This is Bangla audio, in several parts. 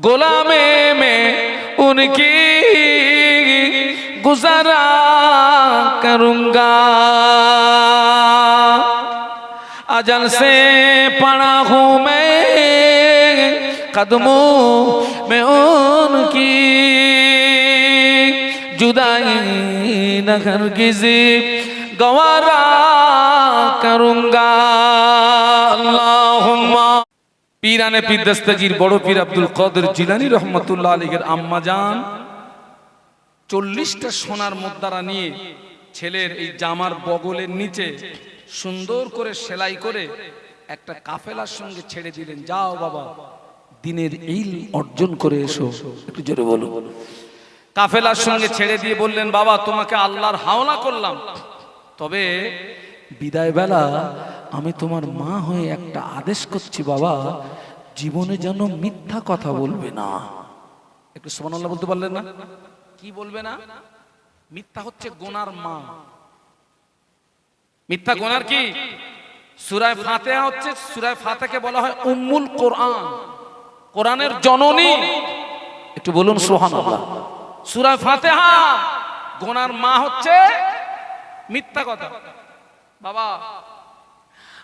गोलामे में उनकी गुजारा करूंगा अजल से पड़ा हूँ मैं कदमों में उनकी जुदाई न हरगिज़ गवारा करूंगा अल्लाहुम्मा পীরানে পীর দস্তগীর বড় পীর আব্দুল কাদের জিলানী রহমতুল্লাহ আলীর আম্মা যান চল্লিশটা সোনার মুদ্রা নিয়ে ছেলের এই জামার বগলের নিচে সুন্দর করে সেলাই করে একটা কাফেলার সঙ্গে ছেড়ে দিলেন, যাও বাবা, দিনের ইল অর্জন করে এসো। একটু জোরে বলো কাফেলার সঙ্গে ছেড়ে দিয়ে বললেন, বাবা, তোমাকে আল্লাহর হাওলা করলাম। তবে বিদায় বেলা আমি তোমার মা হয়ে একটা আদেশ করছি বাবা জীবনে যেন মিথ্যা কথা বলবে না। একটু সুবহানাল্লাহ বলতে পারলেন না? কি বলবে না? মিথ্যা হচ্ছে গোনার মা। মিথ্যা গোনার কি? সুরায় ফাতেহা হচ্ছে সুরায় ফাতেহাকে বলা হয় উম্মুল কোরআন। কোরআনের জননী। একটু বলুন সুবহানাল্লাহ। সুরায় ফাতেহা গোনার মা হচ্ছে মিথ্যা কথা। বাবা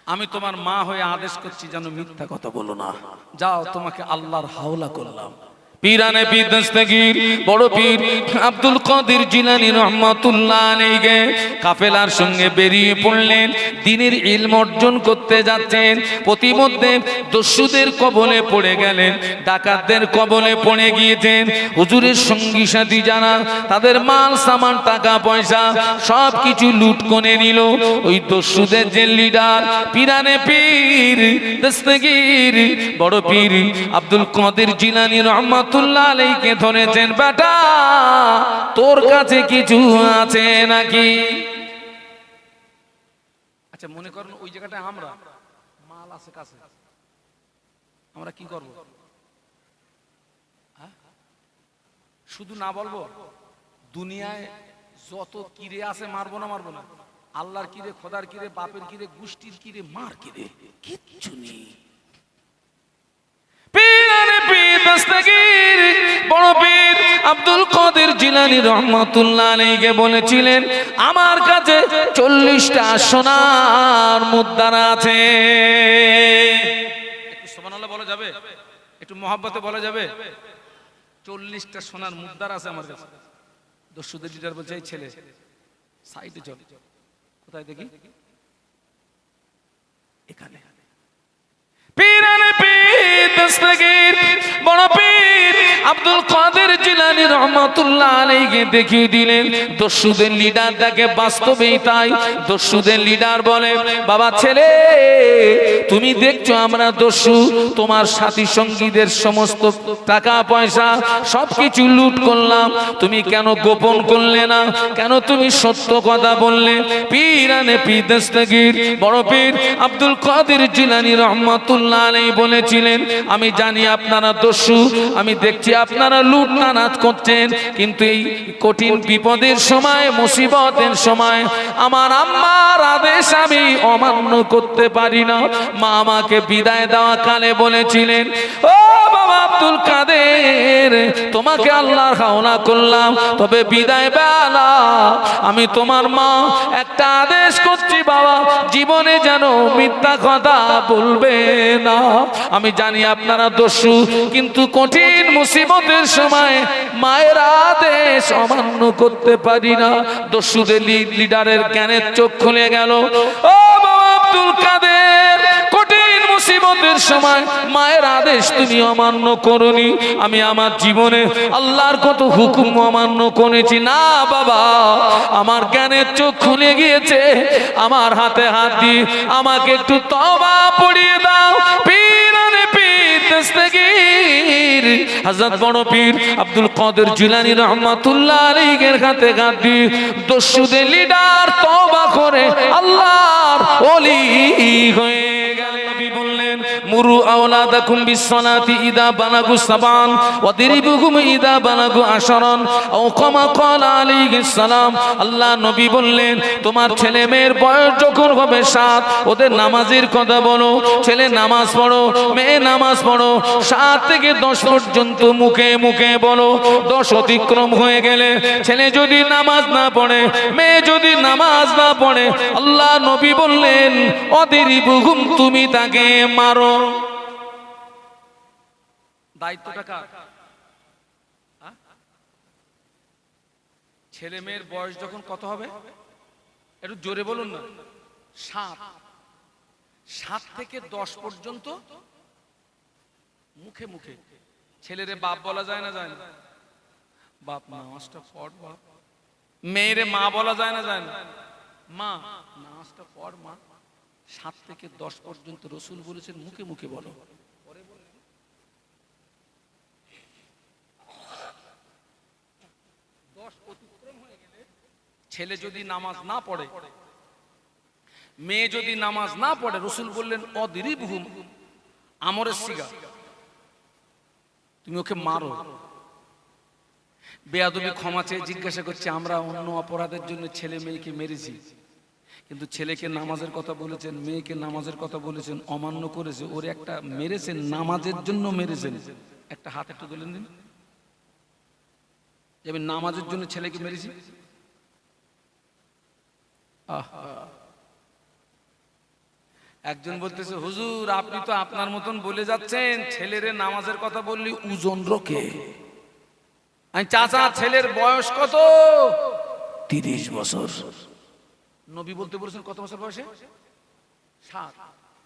আমি তোমার মা হয়ে আদেশ করছি যেন মিথ্যা কথা বলো না। যাও, তোমাকে আল্লাহর হাওলা করলাম। পীরানে পীর দস্তগীর, বড় পীর আব্দুল কাদের জিলানী রহমাতুল্লাহ আলাইহি কাফেলার সঙ্গে বেরিয়ে পড়লেন, দিনের ইলম অর্জন করতে যাচ্ছেন, প্রতিমধ্যে দস্যুদের কবলে পড়ে গেলেন, ডাকাতদের কবলে পড়ে গিয়েছেন, হুজুরের সঙ্গী সাথী যারা, তাদের মাল, সামান, টাকা, পয়সা সব কিছু লুট করে নিল, ওই দস্যুদের যে লিডার, পীরানে পীর দস্তগীর, বড় পীর আব্দুল কাদের জিলানী রহমাতুল্লাহ আলাইকে ধরেছেন, বেটা, তোর কাছে কিছু আছে নাকি? আচ্ছা মনে করেন ওই জায়গাটায় আমরা, মাল আছে কাছে। আমরা কি করব? হ্যাঁ? শুধু না বলব, দুনিয়ায় যত কিরে আছে, মারবো না মারবো না। আল্লাহর কিরে, খোদার কিরে, বাপের কিরে গুষ্টির কিরে, মার কিরে, কিচ্ছু নেই। দস্তগীর বড় পীর আব্দুল কাদের জিলানী রহমাতুল্লাহ আলাইহি বলেছিলেন, আমার কাছে চল্লিশটা সোনার মুদ্রা আছে। সুবহানাল্লাহ বলা যাবে? একটু মহাব্বতে বলা যাবে? চল্লিশটা সোনার মুদ্রা আছে আমার কাছে। দস্যুদের লিডার বলছে, এই ছেলে, সাইডে চল। কোথায় দেখি? এখানে। পীরানে পীর দস্তগীর আব্দুল কাদের জিলানী রহমাতুল্লাহ আলাইহি দেখিয়ে দিলেন, দস্যুদের লিডার দেখে বাস্তবেই তাই। দস্যুদের লিডার বলে, বাবা ছেলে, তুমি দেখছ আমরা দস্যু, তোমার সাথী সঙ্গীদের সমস্ত টাকা পয়সা সবকিছু লুট করলাম। তুমি কেন গোপন করলে না? কেন তুমি সত্য কথা বললে? পীরানে পীর বড় পীর আব্দুল কাদের জিলানী রহমাতুল্লাহ আলাইহি বলেছিলেন, আমি জানি আপনারা দস্যু, আমি দেখছি আপনারা লুট নানাজ করছেন কিন্তু এই কঠিন বিপদের সময়, মুসিবতের সময় আমার আম্মার আদেশ আমি অমান্য করতে পারি না। মা আমাকে বিদায় দেওয়া কালে বলেছিলেন, ও বাবা আব্দুল কাদের, তোমাকে আল্লাহর খাওনা করলাম, তবে বিদায় বেলা আমি তোমার মা একটা আদেশ করছি, বাবা, জীবনে যেন মিথ্যা কথা বলবে না। আমি জানি আপনারা দস্যু, কিন্তু কঠিন মুসিবতের সময় মায়ের আদেশ অমান্য করতে পারি না। দস্যুদের লিডারের জ্ঞানের চোখ খুলে গেল। ও বাবা আব্দুল কাদের, কঠিন মুসিবতের সময় মায়ের আদেশ তুমি অমান্য করনি। আমি আমার জীবনে আল্লাহর কত হুকুম অমান্য করেছি। না বাবা, আমার জ্ঞানের চোখ খুলে গিয়েছে। আমার হাতে হাত দিয়ে আমাকে একটু তবা পড়িয়ে দাও। পীরানে পীর দস্তগীর হযরত বড় পীর আব্দুল কাদের জিলানী রহমাতুল্লাহ আলাইহির হাতে গাদি দস্যুদের লিডার তওবা করে আল্লাহর ওলি হয়ে মুরু আওলাদাকুম বিসসালাতি ইদা বালাগু সাবান ওয়াদরিবুহুম ইদা বালাগু আশারান আও কামা ক্বালা আলাইহিস সালাম আল্লাহ নবী বললেন, তোমার ছেলে মেয়ের বয়স যখন হবে সাত, ওদের নামাজের কথা বলো। ছেলে নামাজ পড়ো, মেয়ে নামাজ পড়ো। সাত থেকে দশ পর্যন্ত মুখে মুখে বলো। দশ অতিক্রম হয়ে গেলে ছেলে যদি নামাজ না পড়ে, মেয়ে যদি নামাজ না পড়ে, আল্লাহ নবী বললেন অদেরি বুহুম তুমি তাকে মারো। দায়িত্বটা কার? ছেলে মেয়ের বয়স যখন কত হবে? একটু জোরে বলুন না। সাত। সাত থেকে দশ পর্যন্ত মুখে মুখে। ছেলেরে বাপ বলা যায় না যায় না। বাপ নামাজটা পড় বাপ। মেয়েরে মা বলা যায় না যায় না। মা, নামাজটা পড় মা। সাত থেকে দশ পর্যন্ত রসুল বলেছেন, মুখে মুখে বলো। ছেলে যদি নামাজ না পড়ে, মেয়ে যদি নামাজ না পড়ে, রসুল বললেন অদিরিব হুম আমরের সিগা। তুমি ওকে মারো। বেয়াদবি ক্ষমা চেয়ে জিজ্ঞাসা করছে, আমরা অন্য অপরাধের জন্য ছেলে মেয়েকে মেরেছি, কিন্তু ছেলেকে নামাজের কথা বলেছেন, মেয়েকে নামাজের কথা বলেছেন, অমান্য করেছে, ওর একটা মেরেছেন, নামাজের জন্য মেরেছেন। একটা হাত একটু তুলেন দিন আমি নামাজের জন্য ছেলেকে মেরেছি। একজন বলতেছে, হুজুর, আপনি তো আপনার মতন বলে যাচ্ছেন। ছেলেরে নামাজের কথা বললি, ওজন রোকে চাচা, ছেলের বয়স কত? তিরিশ বছর। নবী বলতে বলেছেন, কত বছর বয়সে? সাত।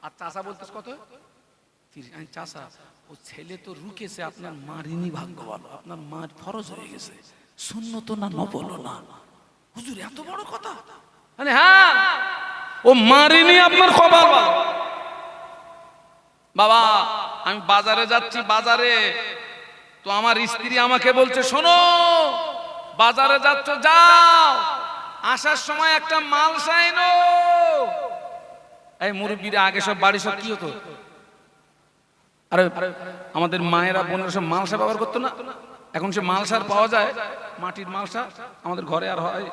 আর চাচা বলতেছে, কত? চাচা, ও ছেলে তো রুকেছে আপনার মারিনি ভাগ্য ভালো। আপনার মার ফরজ হয়ে গেছে। শূন্য তো না, নবলো না। হুজুর, এত বড় কথা? মানে হ্যাঁ। ও মারিনি আপনার কপাল। বাবা, আমি বাজারে যাচ্ছি, বাজারে। তো আমার স্ত্রী আমাকে বলছে, শোনো, বাজারে যাচ্ছ, যাও। আসার সময় একটা মাল সাইনো এই মুরব্বীরা, আগে সব বাড়ি সব কি হতো? আরে, আমাদের মায়েরা, বোনেরা সব মালসা ব্যবহার করতো না? এখন সে মালসার পাওয়া যায়, মাটির মালসা আমাদের ঘরে আর হয়।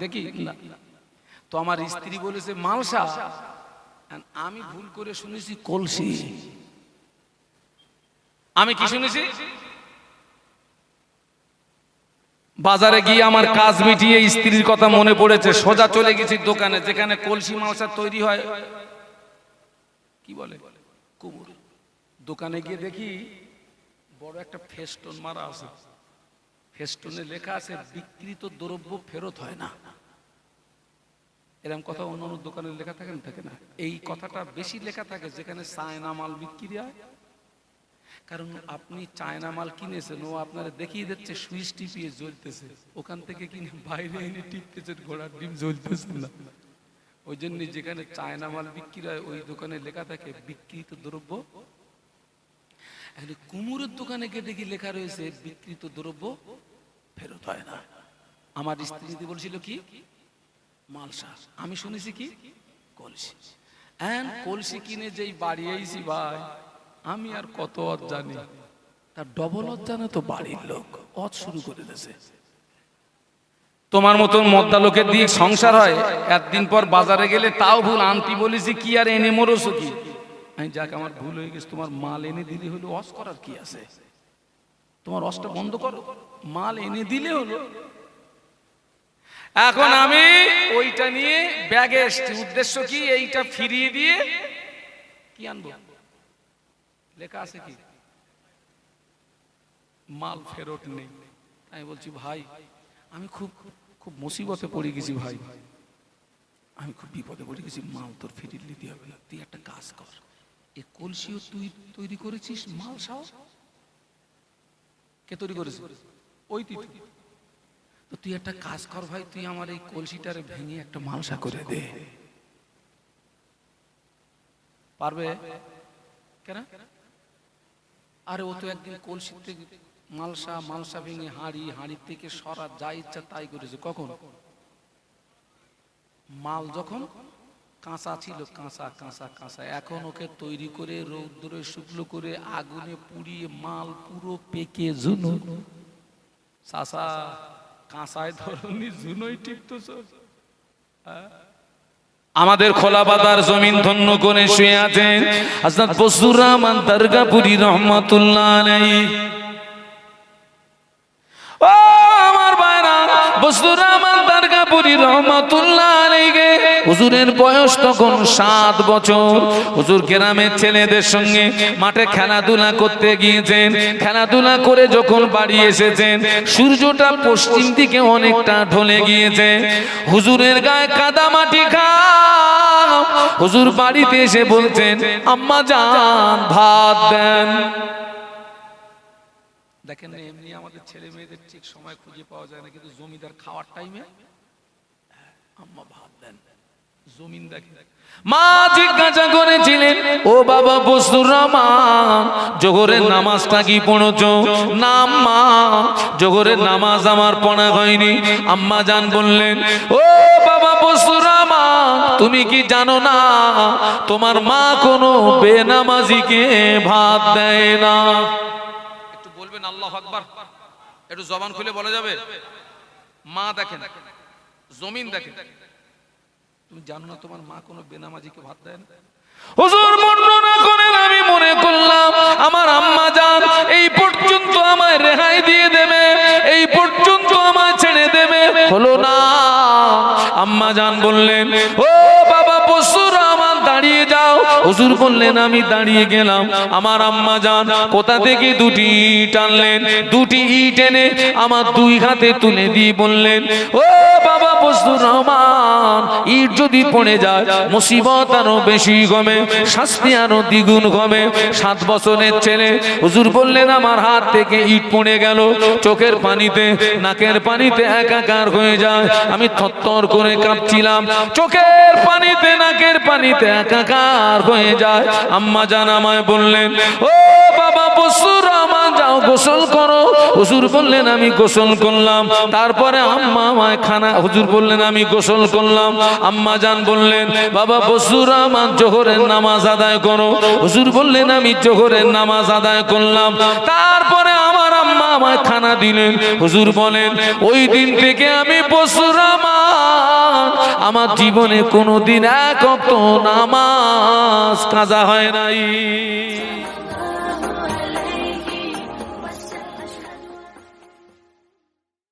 দেখি না? তো আমার স্ত্রী বলেছে, মালসা আমি ভুল করে শুনেছি, কলসি। আমি কি শুনেছি? বাজারে গিয়ে আমার কাজ মিটিয়ে স্ত্রীর কথা মনে পড়েছে, সোজা চলে গেছি দোকানে, যেখানে কলসি মালসা তৈরি হয়। কি বলে? কুমুর। দোকানে গিয়ে দেখি বড় একটা ফেস্টন মারা আছে। ফেস্টনে লেখা আছে বিকৃত দ্রব্য ফেরত হয় না। এরকম কথা অন্য অন্য দোকানে লেখা থাকে না থাকে না? এই কথাটা বেশি লেখা থাকে যেখানে চায়না মাল বিক্রি হয়। কারণ আপনি চায়না মাল কিনেছেন, ও আপনারা দেখিয়ে দিচ্ছে, সুইচ টিপিয়ে জ্বলতেছে। ওখান থেকে কিনে বাইরে এনে টিপতেছেন ঘোড়ার ডিম জ্বলতেছে না। ওই জন্য যেখানে চায়না মাল বিক্রি হয়, ওই দোকানে লেখা থাকে বিকৃত দ্রব্য। এখন কুমুরের দোকানে গিয়ে দেখি লেখা রয়েছে বিকৃত দ্রব্য ফেরত হয় না। আমার স্ত্রী যদি বলছিল কি মালসা আমি শুনেছি কি? কলসি। এন কলসি কিনে যেই বাড়ি আইছি ভাই, আমি আর কত অত জানি। তার ডবল অত জানে তো বাড়ির লোক, অত শুরু করে দিয়েছে। তোমার মতন মদ্দা লোকের দিয়ে সংসার হয়, একদিন পর বাজারে গেলে তাও ভুল। আনতি বলেছি কি আর এনে মরছো কি? আমি যাক, আমার ভুল হয়ে গেছে, তোমার মাল এনে দিলে হলো, অস করার কি আছে? তোমার অসটা বন্ধ করো। মাল এনে দিলে হলো এখন আমি ওইটা নিয়ে ব্যাগে এসছি। উদ্দেশ্য কি? এইটা ফিরিয়ে দিয়ে কি আনব? লেখা আছে কি? মাল ফেরত নেই। আমি বলছি ভাই আমি খুব খুব মুসিবতে পড়ে গেছি ভাই। আমি খুব বিপদে পড়ে গেছি। মাল তোর ফিরিয়ে নিতে হবে না। তুই একটা কাজ কর। এ কলসিও তুই তৈরি করেছিস? মাল সাও কে তৈরি করেছিস ওই তুই তুই একটা কাজ কর ভাই, তুই আমার এই কলসিটারে ভেঙে একটা মালসা করে দে। পারবে? কেন? আরে ও তো একদিন কলসি থেকে মালসা মালসা ভেঙে হাঁড়ি হাঁড়ি থেকে সরা যা ইচ্ছা তাই করেছে। কখন? মাল যখন কাঁচা ছিল, কাঁচা কাঁচা কাঁচা। এখন ওকে তৈরি করে, রৌদ্রে শুকলো করে, আগুনে পুড়িয়ে মাল পুরো পেকে জুনো চাষা কাঁচায় ধরনি, জুনই টিপতেছ আমাদের খোলা বাদার জমিন ধন্য করে শুয়ে আছেন হাজরত বসুর রহমান দরগাপুরি রহমতুল্লাহ আলাইহি। ও আমার দরগাপুরি রহমতুল্লাহ আলাইহি। হুজুরের বয়স তখন বছর। হুজুর গ্রামের ছেলেদের সঙ্গে মাঠে খেলাধুলা করতে গিয়েছেন। খেলাধুলা করে যখন বাড়ি এসেছেন, সূর্যটা পশ্চিম দিকে অনেকটা ঢলে গিয়েছে। হুজুরের গায়ে কাদা মাটি হুজুর বাড়িতে এসে বলছেন, আম্মা ভাত দেন। দেখেন এমনি আমাদের ছেলে মেয়েদের ঠিক সময় খুঁজে পাওয়া যায় না, কিন্তু জমিদার খাওয়ার টাইমে মা জিজ্ঞাসা করেছিলেন, ও বাবা বসুর নামাজটা কি না মা নামাজ আমার পড়া হয়নি। আম্মা বললেন, ও বাবা বসুর তুমি কি জানো না, তোমার মা কোনো বেনামাজিকে ভাত দেয় না? একটু বলবেন, আল্লাহ একটু জবান খুলে বলা যাবে? মা দেখেন। জমিন দেখেন তুমি জানো না তোমার মা কোনো বেনামাজিকে ভাত দেয় না? হুজুর বর্ণনা করেন আমি মনে করলাম আমার আম্মা জান এই পর্যন্ত আমায় রেহাই দিয়ে দেবে এই পর্যন্ত আমায় ছেড়ে দেবে। হলো না। আম্মা জান বললেন ও বাবা পশুর আমার দাঁড়িয়ে যাও। হুজুর বললেন আমি দাঁড়িয়ে গেলাম। আমার আম্মা জান কোথা থেকে দুটি ইট আনলেন? দুটি ইট এনে আমার দুই হাতে তুলে দিয়ে বললেন ও বাবা রহমান, ইট যদি পড়ে যায়, মুসিবত আরও বেশি গমে শাস্তি আরও দ্বিগুণ গমে সাত বছরের ছেলে, হুজুর বললেন, আমার হাত থেকে ইট পড়ে গেল, চোখের পানিতে, নাকের পানিতে একাকার হয়ে যায়। আমি থরথর করে কাঁপছিলাম, চোখের পানিতে, নাকের পানিতে একাকার হয়ে যায়। আম্মা জান আমায় বললেন, ও বাবা, বসুর রহমান যাও, গোসল করো। হুজুর বললেন, আমি গোসল করলাম। তারপরে আম্মা আমায় খানা হুজুর বললেন, আমি গোসল করলাম। আম্মা জান বললেন, বাবা, বসুর রহমান জোহরের নামাজ আদায় করো। হুজুর বললেন, আমি জোহরের নামাজ আদায় করলাম। তারপরে আমার আম্মা আমায় খানা দিলেন। হুজুর বলেন, ওই দিন থেকে আমি বসুর রহমান আমার জীবনে কোনোদিন এক অক্ত নামাজ কাজা হয় নাই।